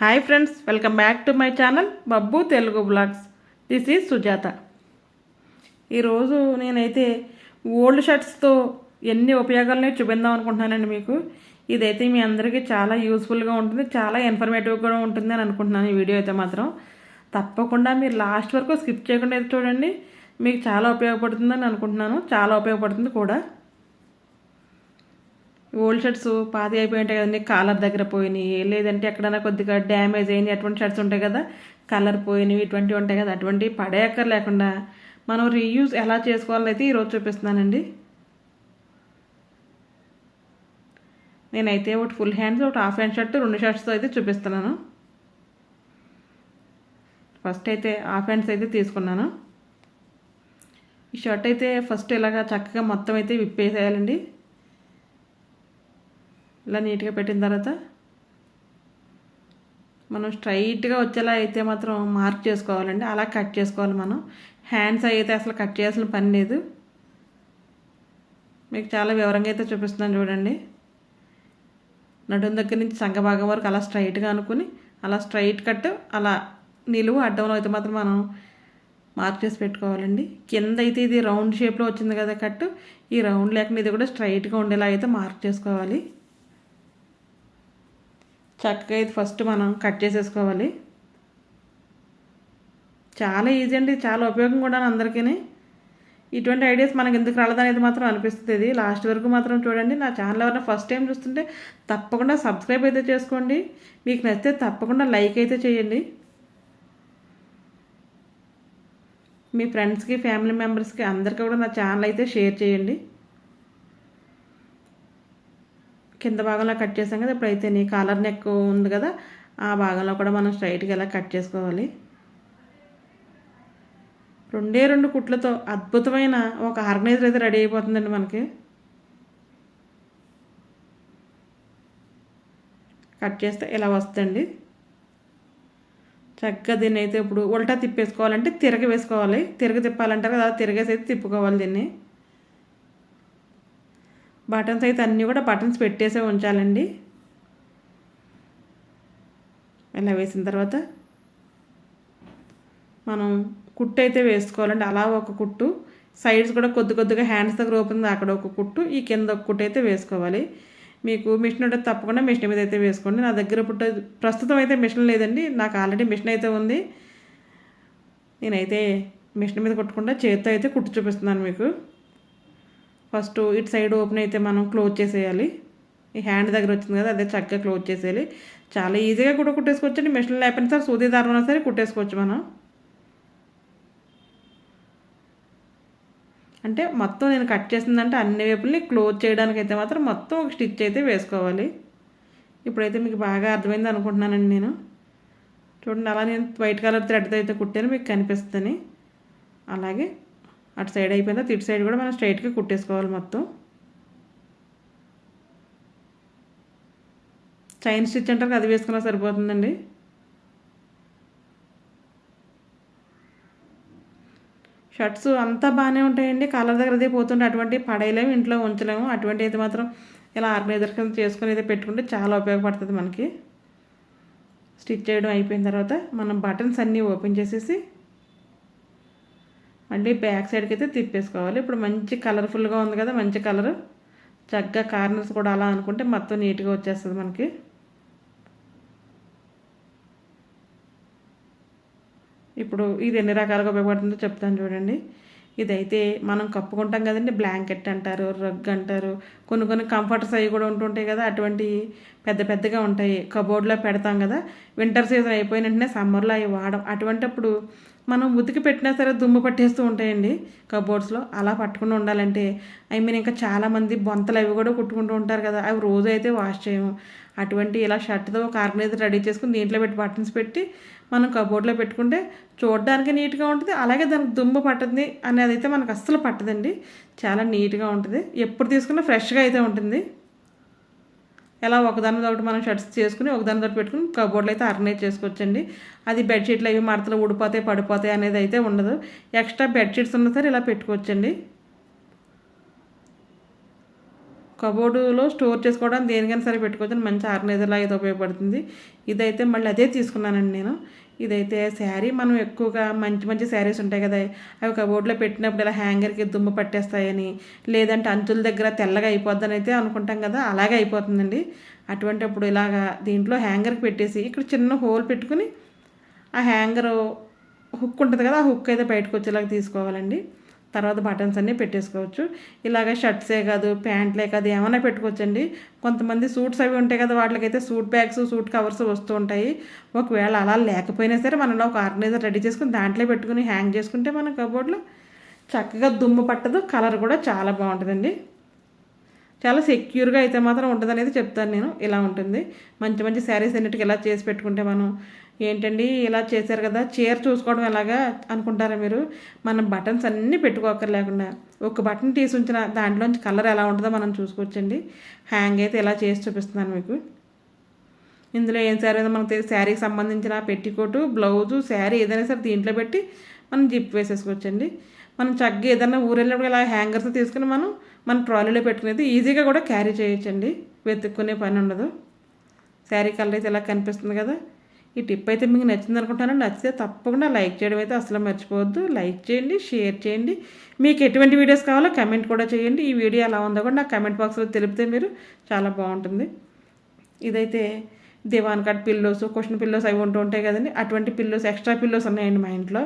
Hi friends welcome back to my channel Babbu Telugu blogs this is Sujatha ఈరోజు నేనైతే old షర్ట్స్తో ఎన్ని ఉపయోగాలని చూపిందాం అనుకుంటున్నానండి మీకు. ఇదైతే మీ అందరికీ చాలా యూస్ఫుల్గా ఉంటుంది చాలా ఇన్ఫర్మేటివ్గా కూడా ఉంటుంది అని అనుకుంటున్నాను ఈ వీడియో అయితే మాత్రం. తప్పకుండా మీరు లాస్ట్ వరకు స్కిప్ చేయకుండా అయితే చూడండి. మీకు చాలా ఉపయోగపడుతుందని అనుకుంటున్నాను చాలా ఉపయోగపడుతుంది కూడా. ఓల్డ్ షర్ట్స్ పాతి అయిపోయి ఉంటాయి కదండి కాలర్ దగ్గర పోయినాయి లేదంటే ఎక్కడైనా కొద్దిగా డ్యామేజ్ అయినాయి అటువంటి షర్ట్స్ ఉంటాయి కదా కలర్ పోయినవి ఇటువంటివి ఉంటాయి కదా అటువంటివి పడేయక్కర్ లేకుండా మనం రీయూజ్ ఎలా చేసుకోవాలైతే ఈరోజు చూపిస్తున్నానండి. నేనైతే ఒకటి ఫుల్ హ్యాండ్స్ ఒకటి హాఫ్ హ్యాండ్ షర్ట్ రెండు షర్ట్స్తో అయితే చూపిస్తున్నాను. ఫస్ట్ అయితే హాఫ్ హ్యాండ్స్ అయితే తీసుకున్నాను. ఈ షర్ట్ అయితే ఫస్ట్ ఇలాగా చక్కగా మొత్తం అయితే విప్పేసేయాలండి. ఇలా నీట్గా పెట్టిన తర్వాత మనం స్ట్రైట్గా వచ్చేలా అయితే మాత్రం మార్క్ చేసుకోవాలండి. అలా కట్ చేసుకోవాలి మనం. హ్యాండ్స్ అయితే అసలు కట్ చేయాల్సిన పని లేదు. మీకు చాలా వివరంగా అయితే చూపిస్తున్నాను చూడండి. నడుం దగ్గర నుంచి సంఘభాగం వరకు అలా స్ట్రైట్గా అనుకుని అలా స్ట్రైట్ కట్ అలా నిలువు అడ్డంలో అయితే మాత్రం మనం మార్క్ చేసి పెట్టుకోవాలండి. కింద అయితే ఇది రౌండ్ షేప్లో వచ్చింది కదా కట్ ఈ రౌండ్ లేకుండా ఇది కూడా స్ట్రైట్గా ఉండేలా అయితే మార్క్ చేసుకోవాలి. చక్కగా ఇది ఫస్ట్ మనం కట్ చేసేసుకోవాలి. చాలా ఈజీ అండి చాలా ఉపయోగం కూడా అందరికీ ఇటువంటి ఐడియాస్ మనకి ఎందుకు రాలేదనేది మాత్రం అనిపిస్తుంది ఇది. లాస్ట్ వరకు మాత్రం చూడండి నా ఛానల్ ఎవరైనా ఫస్ట్ టైం చూస్తుంటే తప్పకుండా సబ్స్క్రైబ్ అయితే చేసుకోండి. మీకు నచ్చితే తప్పకుండా లైక్ అయితే చేయండి. మీ ఫ్రెండ్స్కి ఫ్యామిలీ మెంబర్స్కి అందరికీ కూడా నా ఛానల్ అయితే షేర్ చేయండి. కింద భాగంలో కట్ చేసాం కదా ఇప్పుడైతే నీ కాలర్ నెక్ ఉంది కదా ఆ భాగంలో కూడా మనం స్ట్రైట్గా ఇలా కట్ చేసుకోవాలి. రెండే రెండు కుట్లతో అద్భుతమైన ఒక ఆర్గనైజర్ అయితే రెడీ అయిపోతుందండి మనకి. కట్ చేస్తే ఇలా వస్తుంది చక్కగా దీన్ని అయితే ఇప్పుడు ఉల్టా తిప్పేసుకోవాలంటే తిరగ వేసుకోవాలి. తిరగ తిప్పాలంటారు కదా తిరగేసి అయితే తిప్పుకోవాలి దీన్ని. బటన్స్ అయితే అన్నీ కూడా బటన్స్ పెట్టేసే ఉంచాలండి. ఇలా వేసిన తర్వాత మనం కుట్టు అయితే వేసుకోవాలండి. అలా ఒక కుట్టు. సైడ్స్ కూడా కొద్ది కొద్దిగా హ్యాండ్స్ దగ్గర ఓపెన్ అక్కడ ఒక కుట్టు. ఈ కింద ఒక కుట్టు అయితే వేసుకోవాలి. మీకు మిషన్ ఉంటే తప్పకుండా మిషన్ మీద అయితే వేసుకోండి. నా దగ్గర ఇప్పుడు ప్రస్తుతం అయితే మిషన్ లేదండి. నాకు ఆల్రెడీ మిషన్ అయితే ఉంది. నేనైతే మిషన్ మీద కుట్టకుండా చేత్తో అయితే కుట్టు చూపిస్తున్నాను మీకు. ఫస్ట్ ఇటు సైడ్ ఓపెన్ అయితే మనం క్లోజ్ చేసేయాలి. ఈ హ్యాండ్ దగ్గర వచ్చింది కదా అదే చక్కగా క్లోజ్ చేసేయాలి. చాలా ఈజీగా కూడా కుట్టేసుకోవచ్చు అండి మిషన్ లేకపోయినా సరే సూది దారం సరే కుట్టేసుకోవచ్చు మనం. అంటే మొత్తం నేను కట్ చేసిందంటే అన్ని వైపుల్ని క్లోజ్ చేయడానికి అయితే మాత్రం మొత్తం ఒక స్టిచ్ అయితే వేసుకోవాలి. ఇప్పుడైతే మీకు బాగా అర్థమైంది అనుకుంటున్నానండి నేను. చూడండి అలా నేను వైట్ కలర్ థ్రెడ్తో అయితే కుట్టాను మీకు కనిపిస్తుంది అలాగే అటు సైడ్ అయిపోయిందా? ఇటు సైడ్ కూడా మనం స్ట్రైట్గా కుట్టేసుకోవాలి మొత్తం. చైన్ స్టిచ్ అంటారు అది వేసుకున్నా సరిపోతుందండి. షర్ట్స్ అంతా బాగానే ఉంటాయండి. కాలర్ దగ్గర అదే పోతుంటే అటువంటి పడేయలేము ఇంట్లో ఉంచలేము. అటువంటి అయితే మాత్రం ఇలా ఆర్గనైజర్ కింద చేసుకుని అయితే పెట్టుకుంటే చాలా ఉపయోగపడుతుంది మనకి. స్టిచ్ చేయడం అయిపోయిన తర్వాత మనం బటన్స్ అన్నీ ఓపెన్ చేసేసి మళ్ళీ బ్యాక్ సైడ్కి అయితే తిప్పేసుకోవాలి. ఇప్పుడు మంచి కలర్ఫుల్గా ఉంది కదా మంచి కలర్ చక్కగా కార్నర్స్ కూడా అలా అనుకుంటే మొత్తం నీట్గా వచ్చేస్తుంది మనకి. ఇప్పుడు ఇది ఎన్ని రకాలుగా ఉపయోగపడుతుందో చెప్తాను చూడండి. ఇదైతే మనం కప్పుకుంటాం కదండి బ్లాంకెట్ అంటారు రగ్ అంటారు. కొన్ని కొన్ని కంఫర్ట్స్ అవి కూడా ఉంటుంటాయి కదా అటువంటి పెద్ద పెద్దగా ఉంటాయి. కబోర్డ్లో పెడతాం కదా వింటర్ సీజన్ అయిపోయిన వెంటనే సమ్మర్లో అవి వాడం. అటువంటిప్పుడు మనం ఉతికి పెట్టినా సరే దుమ్ము పట్టేస్తూ ఉంటాయండి కబోర్డ్స్లో అలా పట్టకుండా ఉండాలంటే ఐ మీన్ ఇంకా చాలామంది బొంతలు అవి కూడా కుట్టుకుంటూ ఉంటారు కదా అవి రోజు అయితే వాష్ చేయము. అటువంటి ఇలా షర్ట్తో ఒక ఆర్గనైజర్ రెడీ చేసుకుని దీంట్లో పెట్టి బటన్స్ పెట్టి మనం కబోర్డ్లో పెట్టుకుంటే చూడడానికి నీట్గా ఉంటుంది అలాగే దానికి దుమ్ము పట్టదు అనేది అయితే మనకు అస్సలు పట్టదండి. చాలా నీట్గా ఉంటుంది. ఎప్పుడు తీసుకున్నా ఫ్రెష్గా అయితే ఉంటుంది. ఎలా ఒకదాని ఒకటి మనం షర్ట్స్ చేసుకుని ఒకదాని తోటి పెట్టుకుని కబోర్డ్లు అయితే అర్నేజ్ చేసుకోవచ్చండి. అది బెడ్షీట్లు అవి మడతలు ఊడిపోతాయి పడిపోతాయి అనేది అయితే ఉండదు. ఎక్స్ట్రా బెడ్షీట్స్ ఉన్నా సరే ఇలా పెట్టుకోవచ్చండి. కబోర్డులో స్టోర్ చేసుకోవడం దేనికైనా సరే పెట్టుకోవచ్చు మంచి ఆర్గనైజర్లా అయితే ఉపయోగపడుతుంది. ఇదైతే మళ్ళీ అదే తీసుకున్నానండి నేను. ఇదైతే శారీ మనం ఎక్కువగా మంచి మంచి శారీస్ ఉంటాయి కదా అవి కబోర్డ్లో పెట్టినప్పుడు ఇలా హ్యాంగర్కి దుమ్ము పట్టేస్తాయని లేదంటే అంచుల దగ్గర తెల్లగా అయిపోద్దని అయితే అనుకుంటాం కదా అలాగే అయిపోతుందండి. అటువంటి అప్పుడు ఇలాగా దీంట్లో హ్యాంగర్కి పెట్టేసి ఇక్కడ చిన్న హోల్ పెట్టుకుని ఆ హ్యాంగర్ హుక్ ఉంటుంది కదా ఆ హుక్ అయితే బయటకు వచ్చేలాగా తీసుకోవాలండి. తర్వాత బటన్స్ అన్నీ పెట్టేసుకోవచ్చు. ఇలాగ షర్ట్సే కాదు ప్యాంట్లే కాదు ఏమైనా పెట్టుకోవచ్చండి. కొంతమంది సూట్స్ అవి ఉంటాయి కదా వాటికైతే సూట్ బ్యాగ్స్ సూట్ కవర్స్ వస్తూ ఉంటాయి. ఒకవేళ అలా లేకపోయినా సరే మనలో ఒక ఆర్గనైజర్ రెడీ చేసుకుని దాంట్లో పెట్టుకుని హ్యాంగ్ చేసుకుంటే మన కబోర్డ్లో చక్కగా దుమ్ము పట్టదు కలర్ కూడా చాలా బాగుంటుందండి. చాలా సెక్యూర్గా అయితే మాత్రం ఉంటుంది అనేది చెప్తాను నేను. ఇలా ఉంటుంది. మంచి మంచి శారీస్ అన్నిటికీ ఇలా చేసి పెట్టుకుంటే మనం ఏంటండి ఇలా చేశారు కదా చీర చూసుకోవడం ఎలాగా అనుకుంటారా మీరు? మనం బటన్స్ అన్నీ పెట్టుకోకర్ లేకుండా ఒక బటన్ తీసి ఉంచిన దాంట్లోంచి కలర్ ఎలా ఉంటుందో మనం చూసుకోవచ్చండి. హ్యాంగ్ అయితే ఇలా చేసి చూపిస్తున్నాను మీకు. ఇందులో ఏం శారీ మనకు శారీకి సంబంధించిన పెట్టికోటు బ్లౌజు శారీ ఏదైనా సరే దీంట్లో పెట్టి మనం జిప్ వేసేసుకోవచ్చండి. మనం చక్కగా ఏదైనా ఊరెళ్ళినప్పుడు ఇలా హ్యాంగర్స్ తీసుకుని మనం మన ట్రాలీలో పెట్టుకునేది ఈజీగా కూడా క్యారీ చేయొచ్చండి. వెతుక్కునే పని ఉండదు. శారీ కలర్ అయితే ఇలా కనిపిస్తుంది కదా. ఈ టిప్ అయితే మీకు నచ్చింది అనుకుంటాను. నచ్చితే తప్పకుండా లైక్ చేయడం అయితే అసలు మర్చిపోవద్దు. లైక్ చేయండి షేర్ చేయండి. మీకు ఎటువంటి వీడియోస్ కావాలో కమెంట్ కూడా చేయండి. ఈ వీడియో ఎలా ఉందో కూడా నాకు కమెంట్ బాక్స్లో తెలిపితే మీరు చాలా బాగుంటుంది. ఇదైతే divan cut pillows cushion pillows అవి ఉంటూ ఉంటాయి కదండి. అటువంటి పిల్లోస్ ఎక్స్ట్రా పిల్లోస్ ఉన్నాయండి మా ఇంట్లో.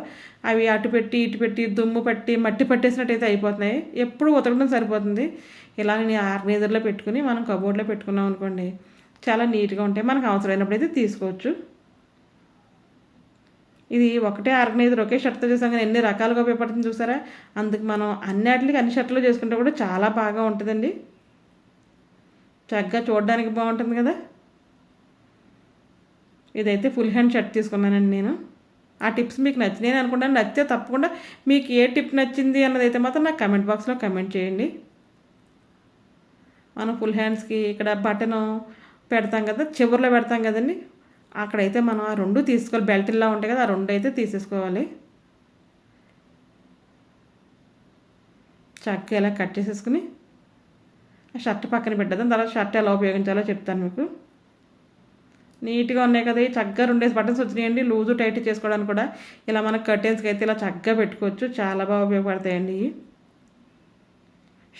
అవి అటు పెట్టి ఇటు పెట్టి దుమ్ము పట్టి మట్టి పట్టేసినట్టయితే అయిపోతున్నాయి. ఎప్పుడు ఉతకడం సరిపోతుంది. ఇలా నేను ఆర్గనైజర్లో పెట్టుకుని మనం కబోర్డ్లో పెట్టుకున్నాం అనుకోండి చాలా నీట్గా ఉంటాయి. మనకు అవసరమైనప్పుడు అయితే తీసుకోవచ్చు. ఇది ఒకటే ఆర్గనైజర్ ఒకే షర్ట్తో చేసాం కానీ ఎన్ని రకాలుగా ఉపయోగపడుతుంది చూసారా? అందుకు మనం అన్నిటికి అన్ని షర్ట్లు చేసుకుంటే కూడా చాలా బాగా ఉంటుందండి. చక్కగా చూడడానికి బాగుంటుంది కదా? ఇదైతే ఫుల్ హ్యాండ్ షర్ట్ తీసుకున్నానండి నేను. ఆ టిప్స్ మీకు నచ్చినాయి అనుకుంటాను. నచ్చితే తప్పకుండా మీకు ఏ టిప్ నచ్చింది అన్నది అయితే మాత్రం నాకు కమెంట్ బాక్స్లో కమెంట్ చేయండి. మనం ఫుల్ హ్యాండ్స్కి ఇక్కడ బటన్ పెడతాం కదా? చివరిలో పెడతాం కదండి? అక్కడైతే మనం ఆ రెండు తీసుకోవాలి. బెల్ట్ ఇలా ఉంటాయి కదా ఆ రెండు అయితే తీసేసుకోవాలి. చక్క ఇలా కట్ చేసేసుకుని ఆ షర్ట్ పక్కన పెట్టేద్దాం. తర్వాత షర్ట్ ఎలా ఉపయోగించాలో చెప్తాను మీకు. నీట్గా ఉన్నాయి కదా చక్కగా రెండేసి బటన్స్ వచ్చినాయండి. లూజు టైట్ చేసుకోవడానికి కూడా ఇలా మన కర్టెన్స్కి అయితే ఇలా చక్కగా పెట్టుకోవచ్చు. చాలా బాగా ఉపయోగపడతాయండి ఇవి.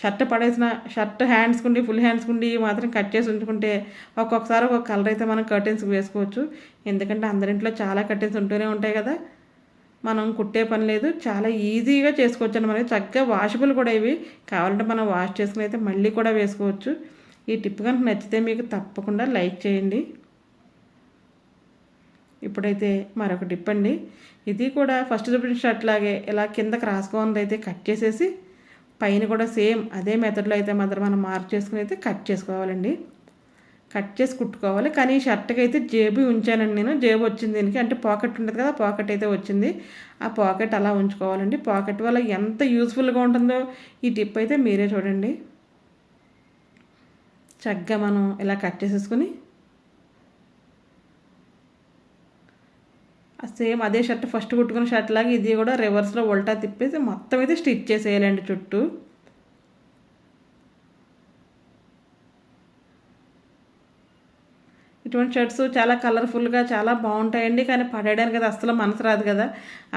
షర్ట్ పడేసిన షర్ట్ హ్యాండ్స్ కుండి ఫుల్ హ్యాండ్స్ కుండి మాత్రం కట్ చేసి ఉంచుకుంటే ఒక్కొక్కసారి ఒక్కొక్క కలర్ అయితే మనం కర్టెన్స్కి వేసుకోవచ్చు. ఎందుకంటే అందరింట్లో చాలా కర్టెన్స్ ఉంటూనే ఉంటాయి కదా. మనం కుట్టే పని లేదు. చాలా ఈజీగా చేసుకోవచ్చు అండి మనకి చక్కగా వాషబుల్ కూడా ఇవి. కావాలంటే మనం వాష్ చేసుకుని అయితే మళ్ళీ కూడా వేసుకోవచ్చు. ఈ టిప్ కనుక నచ్చితే మీకు తప్పకుండా లైక్ చేయండి. ఇప్పుడైతే మరొక టిప్ అండి. ఇది కూడా ఫస్ట్ చూపించిన షర్ట్ లాగే. ఇలా కిందకి రాసుకోంది అయితే కట్ చేసేసి పైన కూడా సేమ్ అదే మెథడ్లో అయితే మాత్రం మనం మార్క్ చేసుకుని అయితే కట్ చేసుకోవాలండి. కట్ చేసి కుట్టుకోవాలి. కానీ ఈ షర్ట్కి అయితే జేబు ఉంచానండి నేను. జేబు వచ్చింది దీనికి. అంటే పాకెట్ ఉంటుంది కదా పాకెట్ అయితే వచ్చింది. ఆ పాకెట్ అలా ఉంచుకోవాలండి. పాకెట్ వల్ల ఎంత యూస్ఫుల్గా ఉంటుందో ఈ టిప్ అయితే మీరే చూడండి. చక్కగా మనం ఇలా కట్ చేసేసుకుని సేమ్ అదే షర్ట్ ఫస్ట్ కుట్టుకున్న షర్ట్ లాగా ఇది కూడా రివర్స్లో ఉల్టా తిప్పేసి మొత్తం అయితే స్టిచ్ చేసేయాలండి చుట్టూ. ఇటువంటి షర్ట్స్ చాలా కలర్ఫుల్గా చాలా బాగుంటాయండి. కానీ పడేయడానికి అది అస్సలు మనసు రాదు కదా.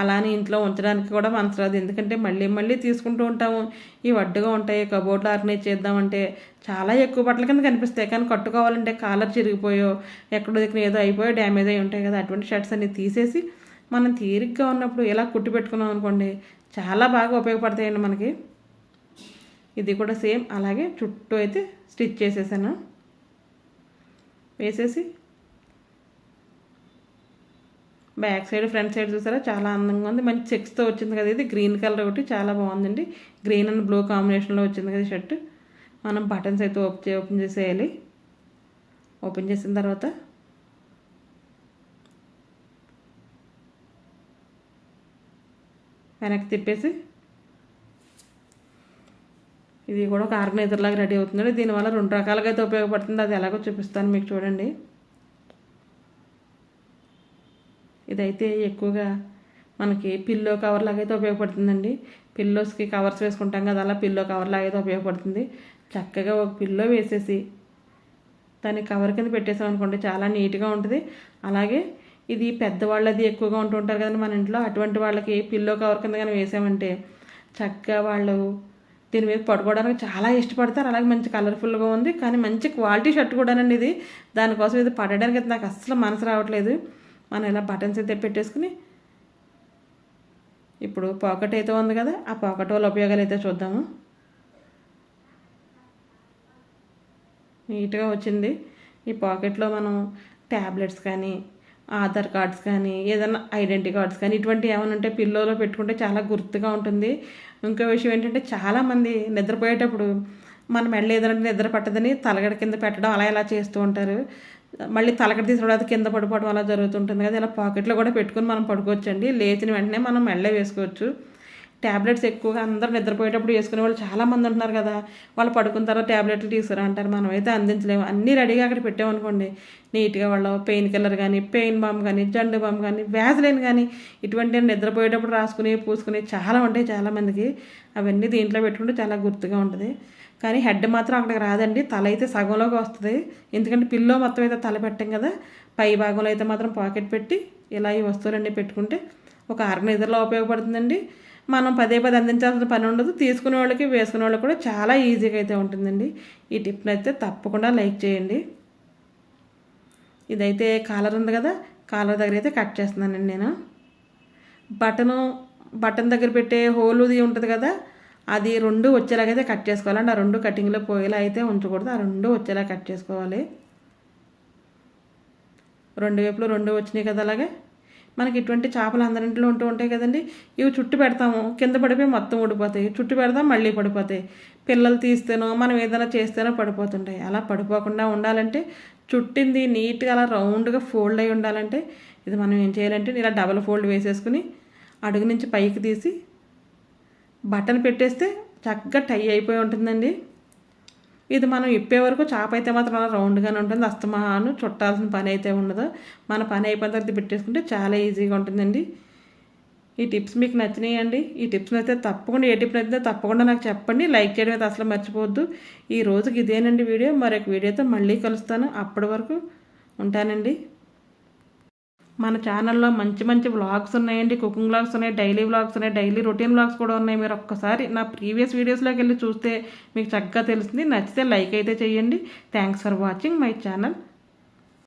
అలానే ఇంట్లో ఉంచడానికి కూడా మనసు రాదు. ఎందుకంటే మళ్ళీ మళ్ళీ తీసుకుంటూ ఉంటాము. ఈ వడ్డుగా ఉంటాయి కబోర్డ్లో ఆర్గనైజ్ చేద్దామంటే చాలా ఎక్కువ బట్టల కింద కనిపిస్తాయి. కానీ కట్టుకోవాలంటే కాలర్ చిరిగిపోయో ఎక్కడో దగ్గర ఏదో అయిపోయో డ్యామేజ్ అయి ఉంటాయి కదా. అటువంటి షర్ట్స్ అన్ని తీసేసి మనం తీరిగ్గా ఉన్నప్పుడు ఇలా కుట్టి పెట్టుకున్నాం అనుకోండి చాలా బాగా ఉపయోగపడతాయండి మనకి. ఇది కూడా సేమ్. అలాగే చుట్టూ అయితే స్టిచ్ చేసేసాను. వేసేసి బ్యాక్ సైడ్ ఫ్రంట్ సైడ్ చూసారా? చాలా అందంగా ఉంది. మంచి చెక్స్తో వచ్చింది కదా ఇది. గ్రీన్ కలర్ ఒకటి. చాలా బాగుందండి. గ్రీన్ అండ్ బ్లూ కాంబినేషన్లో వచ్చింది కదా షర్ట్. మనం బటన్స్ అయితే ఓపెన్ ఓపెన్ చేసేయాలి. ఓపెన్ చేసిన తర్వాత వెనక్కి తిప్పేసి ఇది కూడా ఒక ఆర్గనైజర్ లాగా రెడీ అవుతుంది దీనివల్ల రెండు రకాలుగా అయితే ఉపయోగపడుతుంది. అది ఎలాగో చూపిస్తాను మీకు చూడండి. ఇదైతే ఎక్కువగా మనకి పిల్లో కవర్ లాగా అయితే ఉపయోగపడుతుందండి. పిల్లోస్కి కవర్స్ వేసుకుంటాం కదా అలా పిల్లో కవర్ లాగా అయితే ఉపయోగపడుతుంది. చక్కగా ఒక పిల్లో వేసేసి దాన్ని కవర్ కింద పెట్టేసాం అనుకోండి చాలా నీట్గా ఉంటుంది. అలాగే ఇది పెద్దవాళ్ళది ఎక్కువగా ఉంటుంటారు కదండి మన ఇంట్లో. అటువంటి వాళ్ళకి పిల్లో కవర్ కింద కానీ వేసామంటే చక్కగా వాళ్ళు దీని మీద పడుకోవడానికి చాలా ఇష్టపడతారు. అలాగే మంచి కలర్ఫుల్గా ఉంది. కానీ మంచి క్వాలిటీ షర్ట్ కూడానండి ఇది. దానికోసం ఇది పడడానికి అయితే నాకు అస్సలు మనసు రావట్లేదు. మనం ఇలా బటన్స్ అయితే పెట్టేసుకుని ఇప్పుడు పాకెట్ అయితే ఉంది కదా ఆ పాకెట్ వల్ల ఉపయోగాలు అయితే చూద్దాము. నీట్గా వచ్చింది. ఈ పాకెట్లో మనం ట్యాబ్లెట్స్ కానీ ఆధార్ కార్డ్స్ కానీ ఏదైనా ఐడెంటిటీ కార్డ్స్ కానీ ఇటువంటి ఏమైనా ఉంటే పిల్లోలో పెట్టుకుంటే చాలా గుర్తుగా ఉంటుంది. ఇంకో విషయం ఏంటంటే చాలామంది నిద్రపోయేటప్పుడు మన మెడలో ఏదైనా నిద్ర పట్టదని తలగడ కింద పెట్టడం అలా ఇలా చేస్తూ ఉంటారు. మళ్ళీ తలగడ తర్వాత కింద పడిపోవడం అలా జరుగుతుంటుంది కదా. ఇలా పాకెట్లో కూడా పెట్టుకుని మనం పడుకోవచ్చండి. లేచిన వెంటనే మనం మెడలో వేసుకోవచ్చు. ట్యాబ్లెట్స్ ఎక్కువగా అందరూ నిద్రపోయేటప్పుడు వేసుకునే వాళ్ళు చాలామంది ఉంటున్నారు కదా. వాళ్ళు పడుకున్న తర్వాత ట్యాబ్లెట్లు తీసుకురా అంటారు మనమైతే అందించలేము. అన్నీ రెడీగా అక్కడ పెట్టామనుకోండి నీట్గా వాళ్ళు పెయిన్ కిల్లర్ కానీ పెయిన్ బామ్ కానీ జండు బామ్ కానీ వ్యాజ్లైన్ కానీ ఇటువంటి నిద్రపోయేటప్పుడు రాసుకుని పూసుకుని చాలా ఉంటాయి చాలామందికి. అవన్నీ దీంట్లో పెట్టుకుంటే చాలా గుర్తుగా ఉంటుంది. కానీ హెడ్ మాత్రం అక్కడికి రాదండి. తల అయితే సగంలోకి వస్తుంది. ఎందుకంటే పిల్లో మొత్తం అయితే తల పెట్టాం కదా. పై భాగంలో అయితే మాత్రం పాకెట్ పెట్టి ఇలా ఈ వస్తువులన్నీ పెట్టుకుంటే ఒక ఆర్గనైజర్లో ఉపయోగపడుతుందండి. మనం పదే పదే అందించాల్సిన పని ఉండదు. తీసుకునే వాళ్ళకి వేసుకునే వాళ్ళకి కూడా చాలా ఈజీగా అయితే ఉంటుందండి. ఈ టిప్ని అయితే తప్పకుండా లైక్ చేయండి. ఇదైతే కాలర్ ఉంది కదా కాలర్ దగ్గర అయితే కట్ చేస్తున్నానండి నేను. బటను బటన్ దగ్గర పెట్టే హోలుది ఉంటుంది కదా అది రెండు వచ్చేలాగైతే కట్ చేసుకోవాలండి. ఆ రెండు కటింగ్లో పోయేలా అయితే ఉంచకూడదు. ఆ రెండు వచ్చేలా కట్ చేసుకోవాలి. రెండు వైపులు రెండు వచ్చినాయి కదా అలాగే. మనకి ఇటువంటి చేపలు అందరింట్లో ఉంటూ ఉంటాయి కదండి. ఇవి చుట్టు పెడతాము. కింద పడిపోయి మొత్తం ఊడిపోతాయి. చుట్టు పెడతాం మళ్ళీ పడిపోతాయి. పిల్లలు తీస్తేనో మనం ఏదైనా చేస్తేనో పడిపోతుంటాయి. అలా పడిపోకుండా ఉండాలంటే చుట్టింది నీట్గా అలా రౌండ్గా ఫోల్డ్ అయి ఉండాలంటే ఇది మనం ఏం చేయాలంటే ఇలా డబల్ ఫోల్డ్ వేసేసుకుని అడుగు నుంచి పైకి తీసి బటన్ పెట్టేస్తే చక్కగా టై అయిపోయి ఉంటుందండి. ఇది మనం ఇప్పే వరకు చాప అయితే మాత్రం అలా రౌండ్గానే ఉంటుంది. అస్తమాను చుట్టాల్సిన పని అయితే ఉండదు. మన పని అయిపోయిన తర్వాత పెట్టేసుకుంటే చాలా ఈజీగా ఉంటుందండి. ఈ టిప్స్ మీకు నచ్చినాయండి. ఈ టిప్స్ అయితే తప్పకుండా ఏ టిప్స్ అయితే తప్పకుండా నాకు చెప్పండి. లైక్ చేయడం అయితే అసలు మర్చిపోవద్దు. ఈ రోజుకి ఇదేనండి వీడియో. మరొక వీడియోతో మళ్ళీ కలుస్తాను. అప్పటి వరకు ఉంటానండి. మన ఛానల్లో మంచి మంచి వ్లాగ్స్ ఉన్నాయండి కుకింగ్ వ్లాగ్స్ ఉన్నాయి డైలీ వ్లాగ్స్ ఉన్నాయి డైలీ రొటీన్ వ్లాగ్స్ కూడా ఉన్నాయి. మీరు ఒక్కసారి నా ప్రీవియస్ వీడియోస్లోకి వెళ్ళి చూస్తే మీకు చక్కగా తెలుస్తుంది నచ్చితే లైక్ అయితే చేయండి. Thanks for watching my channel